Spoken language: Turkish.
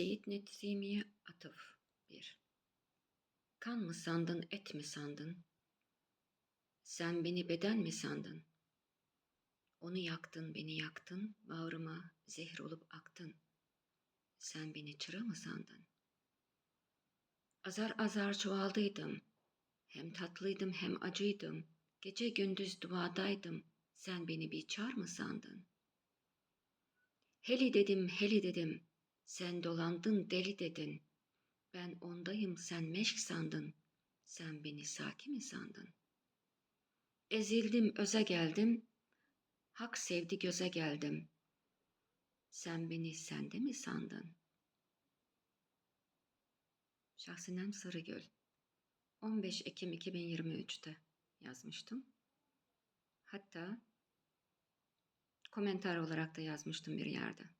Seyit Netzimi'ye atıf 1 Kan mı sandın, et mi sandın? Sen beni beden mi sandın? Onu yaktın, beni yaktın, bağrıma zehir olup aktın. Sen beni çıra mı sandın? Azar azar çoğaldıydım. Hem tatlıydım hem acıydım. Gece gündüz duadaydım. Sen beni bir çar mı sandın? Heli dedim, heli dedim. Sen dolandın, deli dedin. Ben ondayım, sen meşk sandın. Sen beni saki mi sandın? Ezildim, öze geldim. Hak sevdi göze geldim. Sen beni sende mi sandın? Şahsinem Sarıgöl. 15 Ekim 2023'te yazmıştım. Hatta komentar olarak da yazmıştım bir yerde.